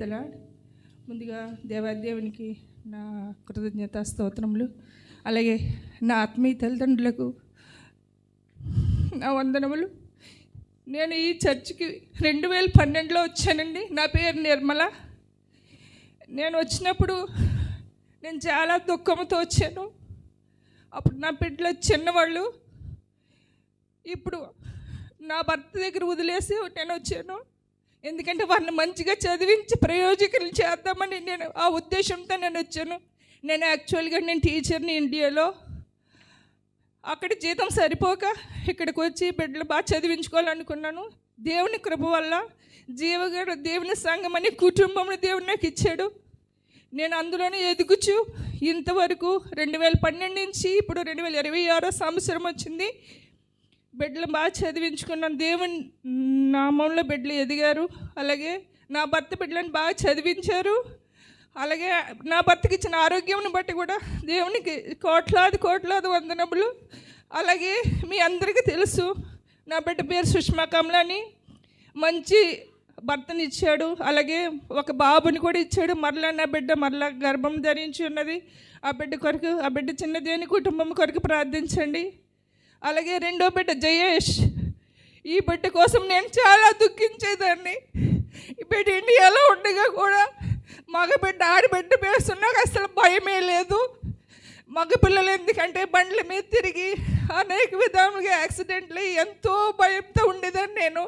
ప్రైతలా ముందుగా దేవాదేవునికి నా కృతజ్ఞత స్తోత్రములు. అలాగే నా ఆత్మీయ తల్లిదండ్రులకు నా వందనములు. నేను ఈ చర్చికి రెండు వేల పన్నెండులో వచ్చానండి. నా పేరు నిర్మల. నేను వచ్చినప్పుడు నేను చాలా దుఃఖంతో వచ్చాను. అప్పుడు నా బిడ్డలు చిన్నవాళ్ళు. ఇప్పుడు నా భర్త దగ్గర వదిలేసి నేను వచ్చాను. ఎందుకంటే వారిని మంచిగా చదివించి ప్రయోజకులు చేద్దామని నేను ఆ ఉద్దేశంతో నేను వచ్చాను. నేను యాక్చువల్గా నేను టీచర్ని ఇండియాలో అక్కడ జీతం సరిపోక ఇక్కడికి వచ్చి బిడ్డలు బాగా చదివించుకోవాలనుకున్నాను. దేవుని కృప వల్ల జీవగారు దేవుని సంఘం అని కుటుంబంలో దేవుడు నాకు ఇచ్చాడు. నేను అందులోనే ఎదుగుచు. ఇంతవరకు రెండు వేల పన్నెండు నుంచి ఇప్పుడు రెండు వేల ఇరవై ఆరో సంవత్సరం వచ్చింది. బిడ్డలు బాగా చదివించుకున్నాను. దేవుని నామంలో బిడ్డలు ఎదిగారు. అలాగే నా భర్త బిడ్డలను బాగా చదివించారు. అలాగే నా భర్తకి ఇచ్చిన ఆరోగ్యంను బట్టి కూడా దేవునికి కోట్లాది కోట్లాది వందనములు. అలాగే మీ అందరికీ తెలుసు నా బిడ్డ పేరు సుష్మా కమలని. మంచి భర్తని ఇచ్చాడు. అలాగే ఒక బాబుని కూడా ఇచ్చాడు. మరలా నా బిడ్డ మరలా గర్భం ధరించి ఉన్నది. ఆ బిడ్డ కొరకు ఆ బిడ్డ చిన్నదేని కుటుంబం కొరకు ప్రార్థించండి. అలాగే రెండో బిడ్డ జయేష్ ఈ బిడ్డ కోసం నేను చాలా దుఃఖించేదాన్ని. ఈ బిడ్డ ఇండియాలో ఉండగా కూడా మగబిడ్డ ఆడబిడ్డ వేస్తున్నాక అసలు భయమే లేదు. మగపిల్లలు ఎందుకంటే బండ్ల మీద తిరిగి అనేక విధాలుగా యాక్సిడెంట్లు ఎంతో భయంతో ఉండేదాన్ని నేను.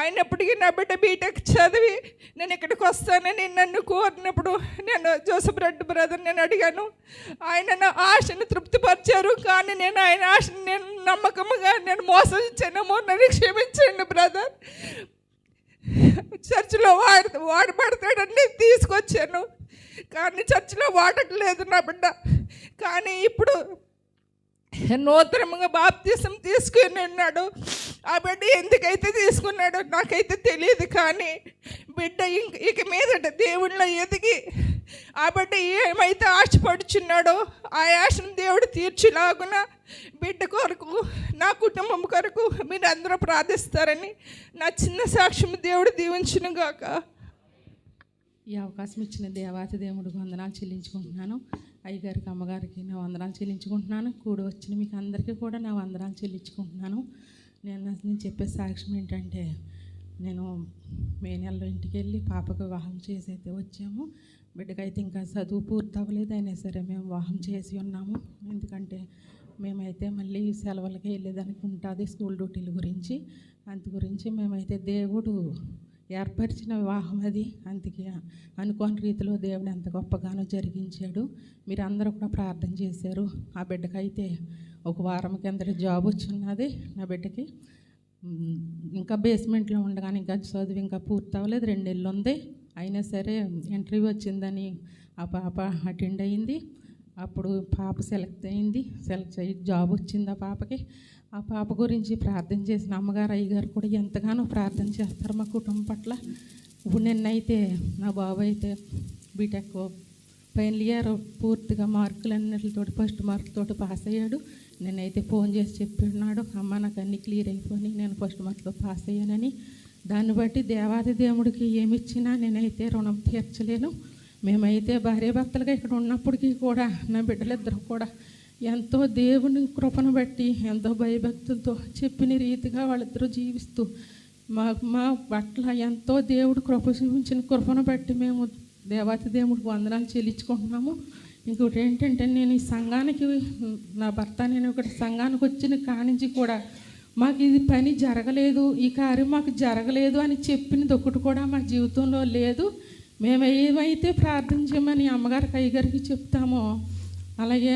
అయినప్పటికీ నా బిడ్డ బీటెక్ చదివి నేను ఇక్కడికి వస్తానని నన్ను కోరినప్పుడు నేను జోసఫ్ రెడ్డి బ్రదర్ నేను అడిగాను. ఆయన నా ఆశను తృప్తిపరిచారు కానీ నేను ఆయన ఆశను నేను నమ్మకముగా నేను మోసం ఇచ్చానేమో నన్ను క్షమించండి బ్రదర్ చర్చిలో వాడు వాడబడతాడని తీసుకొచ్చాను. కానీ చర్చిలో వాడట్లేదు నా బిడ్డ. కానీ ఇప్పుడు నూతనంగా బాప్తీసం తీసుకుని ఉన్నాడు. ఆ బిడ్డ ఎందుకైతే తీసుకున్నాడో నాకైతే తెలియదు కానీ బిడ్డ ఇంక ఇక మీదట దేవుళ్ళ ఎదిగి ఆ బిడ్డ ఏమైతే ఆశపడుచున్నాడో ఆ ఆశను దేవుడు తీర్చిలాగున బిడ్డ కొరకు నా కుటుంబం కొరకు మీరు అందరూ ప్రార్థిస్తారని నా చిన్న సాక్ష్యం దేవుడు దీవించును గాక ఈ అవకాశం ఇచ్చిన దేవాతి దేవుడికి వందనాలు చెల్లించుకుంటున్నాను. అయ్యగారికి అమ్మగారికి నా వందనాలు చెల్లించుకుంటున్నాను. కూడి వచ్చిన మీకు అందరికీ కూడా నా వందనాలు చెల్లించుకుంటున్నాను. నేను నేను చెప్పే సాక్ష్యం ఏంటంటే నేను మే నెలలో ఇంటికి వెళ్ళి పాపకు వివాహం చేసి అయితే వచ్చాము. బిడ్డకైతే ఇంకా చదువు పూర్తి అవ్వలేదు అయినా సరే మేము వివాహం చేసి ఉన్నాము. ఎందుకంటే మేమైతే మళ్ళీ సెలవులకి వెళ్ళేదానికి ఉంటుంది స్కూల్ డ్యూటీల గురించి. అందు గురించి మేమైతే దేవుడు ఏర్పరిచిన వివాహం అది. అందుకే అనుకోని రీతిలో దేవుడు ఎంత గొప్పగానో జరిగించాడు. మీరు అందరూ కూడా ప్రార్థన చేశారు. ఆ బిడ్డకైతే ఒక వారం కిందట జాబ్ వచ్చి ఉన్నది నా బిడ్డకి ఇంకా బేస్మెంట్లో ఉండగానే ఇంకా చదువు ఇంకా పూర్తి అవ్వలేదు. రెండు ఉంది. అయినా సరే ఇంటర్వ్యూ వచ్చిందని ఆ పాప అటెండ్ అయింది. అప్పుడు పాప సెలెక్ట్ అయింది. సెలెక్ట్ అయ్యి జాబ్ వచ్చింది ఆ పాపకి. ఆ పాప గురించి ప్రార్థన చేసిన అమ్మగారు అయ్యగారు కూడా ఎంతగానో ప్రార్థన చేస్తారు మా కుటుంబం పట్ల. ఇప్పుడు నిన్నైతే నా బాబు అయితే బీటెక్ ఫైనల్ ఇయర్ పూర్తిగా మార్కులన్నిటితో ఫస్ట్ మార్కులతో పాస్ అయ్యాడు. నేనైతే ఫోన్ చేసి చెప్పిన్నాడు అమ్మ నాకు అన్నీ క్లియర్ అయిపోయి నేను ఫస్ట్ మార్కులో పాస్ అయ్యానని. దాన్ని బట్టి దేవాది దేవుడికి ఏమి ఇచ్చినా నేనైతే రుణం తీర్చలేను. మేమైతే భార్యాభర్తలుగా ఇక్కడ ఉన్నప్పటికీ కూడా నా బిడ్డలిద్దరూ కూడా ఎంతో దేవుని కృపను బట్టి ఎంతో భయభక్తులతో చెప్పిన రీతిగా వాళ్ళిద్దరూ జీవిస్తూ మా మా పట్ల ఎంతో దేవుడు కృప చూపించిన కృపను బట్టి మేము దేవాతి దేవుడికి వందనాలు చెల్లించుకుంటున్నాము. ఇంకోటి ఏంటంటే నేను ఈ సంఘానికి నా భర్త నేను ఇక్కడ సంఘానికి వచ్చిన కానించి కూడా మాకు ఇది పని జరగలేదు ఈ కార్యం మాకు జరగలేదు అని చెప్పినది ఒకటి కూడా మా జీవితంలో లేదు. మేము ఏమైతే ప్రార్థన చేయమని అమ్మగారికి అయ్యగారికి చెప్తామో అలాగే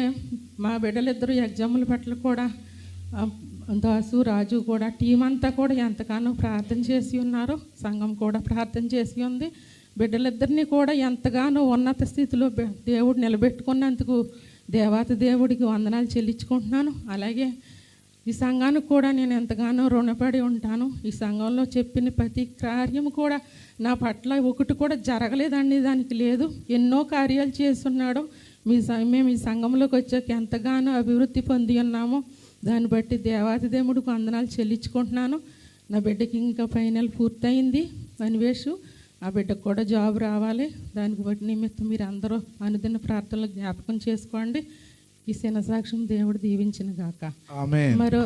మా బిడ్డలిద్దరూ ఎగ్జాముల పట్ల కూడా దాసు రాజు కూడా టీం అంతా కూడా ఎంతగానో ప్రార్థన చేసి ఉన్నారు. సంఘం కూడా ప్రార్థన చేసి ఉంది. బిడ్డలిద్దరినీ కూడా ఎంతగానో ఉన్నత స్థితిలో దేవుడు నిలబెట్టుకున్నందుకు దేవాత దేవుడికి వందనాలు చెల్లించుకుంటున్నాను. అలాగే ఈ సంఘానికి కూడా నేను ఎంతగానో రుణపడి ఉంటాను. ఈ సంఘంలో చెప్పిన ప్రతి కార్యం కూడా నా పట్ల ఒకటి కూడా జరగలేదండి దానికి లేదు. ఎన్నో కార్యాలు చేస్తున్నాడు. మీ మేము ఈ సంఘంలోకి వచ్చాక ఎంతగానో అభివృద్ధి పొంది ఉన్నామో. దాన్ని బట్టి దేవాతి దేవుడికి వందనాలు చెల్లించుకుంటున్నాను. నా బిడ్డకి ఇంకా ఫైనల్ పూర్తయింది. అనివేషు ఆ బిడ్డకు కూడా జాబ్ రావాలి. దానికి బట్టి నిమిత్తం మీరు అందరూ అనుదిన ప్రార్థనలు జ్ఞాపకం చేసుకోండి. ఈ శన సాక్ష్యం దేవుడు దీవించిన గాక. మరో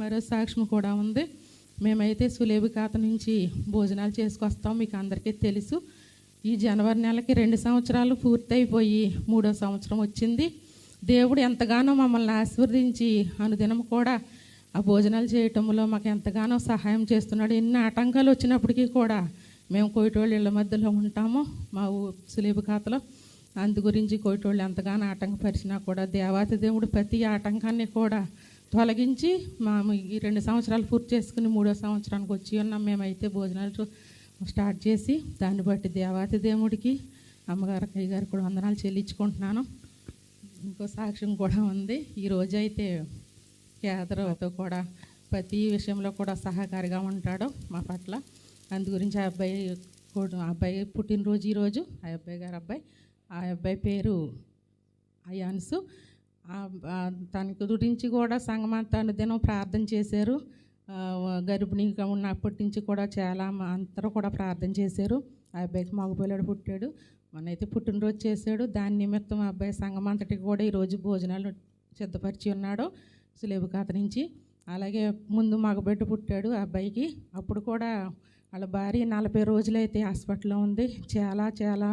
మరో సాక్ష్యం కూడా ఉంది. మేమైతే సులేబి ఖాత నుంచి భోజనాలు చేసుకొస్తాం మీకు అందరికీ తెలుసు. ఈ జనవరి నెలకి రెండు సంవత్సరాలు పూర్తయిపోయి మూడో సంవత్సరం వచ్చింది. దేవుడు ఎంతగానో మమ్మల్ని ఆశీర్వదించి అనుదినం కూడా ఆ భోజనాలు చేయటంలో మాకు ఎంతగానో సహాయం చేస్తున్నాడు. ఎన్ని ఆటంకాలు వచ్చినప్పటికీ కూడా మేము కోయిటోళ్ళ ఇళ్ళ మధ్యలో ఉంటాము మా ఊ సులేబి ఖాతాలో. అందు గురించి కోయిటోళ్ళు ఎంతగానో ఆటంకపరిచినా కూడా దేవాతి దేవుడు ప్రతి ఆటంకాన్ని కూడా తొలగించి మా ఈ రెండు సంవత్సరాలు పూర్తి చేసుకుని మూడో సంవత్సరానికి వచ్చి ఉన్నాం. మేమైతే భోజనాలు స్టార్ట్ చేసి దాన్ని బట్టి దేవాతి దేవుడికి అమ్మగారు అక్కయ్య గారు కూడా వందనాలు చెల్లించుకుంటున్నాను. ఇంకో సాక్ష్యం కూడా ఉంది. ఈ రోజైతే అయితే కేదరతో కూడా ప్రతి విషయంలో కూడా సహకారిగా ఉంటాడు మా పట్ల. అందు గురించి ఆ అబ్బాయి కూడా ఆ అబ్బాయి పుట్టినరోజు ఈరోజు ఆ అబ్బాయి గారు అబ్బాయి ఆ అబ్బాయి పేరు అయాన్సు. ఆ- ఆ తన గురించి కూడా సంగమంతా దినం ప్రార్థన చేశారు. గర్భిణిగా ఉన్నప్పటి నుంచి కూడా చాలా అందరూ కూడా ప్రార్థన చేశారు. ఆ అబ్బాయికి మగపిల్లడు పుట్టాడు. మనైతే పుట్టినరోజు చేశాడు. దాని నిమిత్తం ఆ అబ్బాయి సంఘం అంతటికి కూడా ఈరోజు భోజనాలు సిద్ధపరిచి ఉన్నాడు సులేబు కథ నుంచి. అలాగే ముందు మగబిడ్డ పుట్టాడు ఆ అబ్బాయికి. అప్పుడు కూడా వాళ్ళ భార్య నలభై రోజులైతే హాస్పిటల్లో ఉంది. చాలా చాలా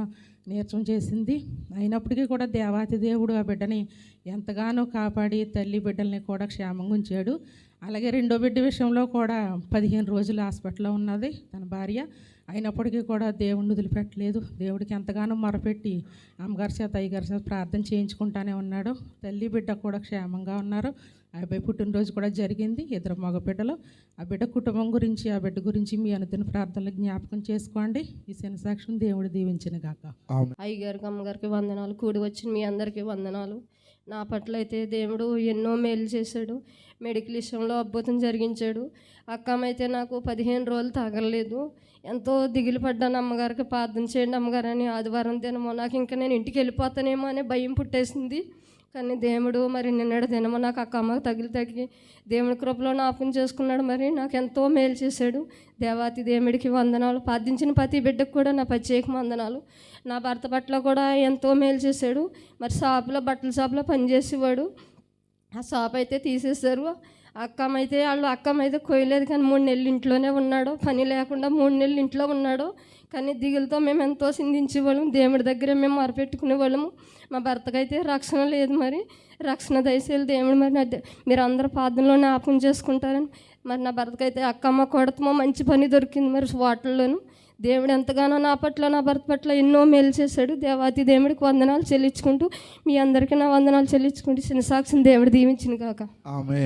నీరసం చేసింది. అయినప్పటికీ కూడా దేవాతి దేవుడు ఆ బిడ్డని ఎంతగానో కాపాడి తల్లి బిడ్డల్ని కూడా క్షేమంగా ఉంచాడు. అలాగే రెండో బిడ్డ విషయంలో కూడా పదిహేను రోజులు హాస్పిటల్లో ఉన్నది తన భార్య. అయినప్పటికీ కూడా దేవుడిని వదిలిపెట్టలేదు. దేవుడికి ఎంతగానో మొరపెట్టి అమ్మగారి చేత అయ్యగారి చేత ప్రార్థన చేయించుకుంటానే ఉన్నాడు. తల్లి బిడ్డ కూడా క్షేమంగా ఉన్నారు. ఆ అబ్బాయి పుట్టినరోజు కూడా జరిగింది. ఇద్దరు మగ బిడ్డలు ఆ బిడ్డ కుటుంబం గురించి ఆ బిడ్డ గురించి మీ అనుదిన ప్రార్థనలు జ్ఞాపకం చేసుకోండి. ఈ శని సాక్ష్యం దేవుడు దీవించిన గాక. అయ్యగారికి అమ్మగారికి వందనాలు. కూడి వచ్చిన మీ అందరికీ వందనాలు. నా పట్ల అయితే దేవుడు ఎన్నో మేలు చేశాడు. మెడికల్ విషయంలో అద్భుతం జరిగించాడు. అక్కమైతే నాకు పదిహేను రోజులు తగలలేదు. ఎంతో దిగులు పడ్డాను అమ్మగారికి. ప్రార్థన చేయండి అమ్మగారు అని ఆదివారం దినమో నాకు ఇంకా నేను ఇంటికి వెళ్ళిపోతానేమో అనే భయం పుట్టేసింది. కానీ దేవుడు మరి నిన్నటి దినమో నాకు అక్క అమ్మకు తగిలి తగ్గి దేవుడి కృపలో నాపం చేసుకున్నాడు మరి. నాకు ఎంతో మేలు చేశాడు. దేవాతి దేవుడికి వందనాలు. ప్రార్థించిన ప్రతి బిడ్డకు కూడా నా ప్రత్యేక వందనాలు. నా భర్త పట్ల కూడా ఎంతో మేలు చేశాడు. మరి షాపులో బట్టల షాపులో పనిచేసేవాడు. ఆ షాప్ అయితే తీసేశారు. అక్కమైతే వాళ్ళు అక్కమైతే కోయలేదు కానీ మూడు నెలలు ఇంట్లోనే ఉన్నాడు. పని లేకుండా మూడు నెలలు ఇంట్లో ఉన్నాడు. కానీ దిగులతో మేము ఎంతో సింధించేవాళ్ళం దేవుడి దగ్గర మేము మొరపెట్టుకునే వాళ్ళము మా భర్తకైతే రక్షణ లేదు మరి. రక్షణ దయచేయాలి దేవుడు మరి నా మీరు అందరూ పాదంలో జ్ఞాపకం చేసుకుంటారని. మరి నా భర్తకైతే అక్కమ్మ కొడతమో మంచి పని దొరికింది మరి హోటల్లోనూ దేవుడు ఎంతగానో నా పట్ల నా భర్త పట్ల ఎన్నో మేలు చేశాడు. దేవాతి దేవుడికి వందనాలు చెల్లించుకుంటూ మీ అందరికీ నా వందనాలు చెల్లించుకుంటూ చిన్న సాక్షిని దేవుడు దీవించిన కాక ఆమె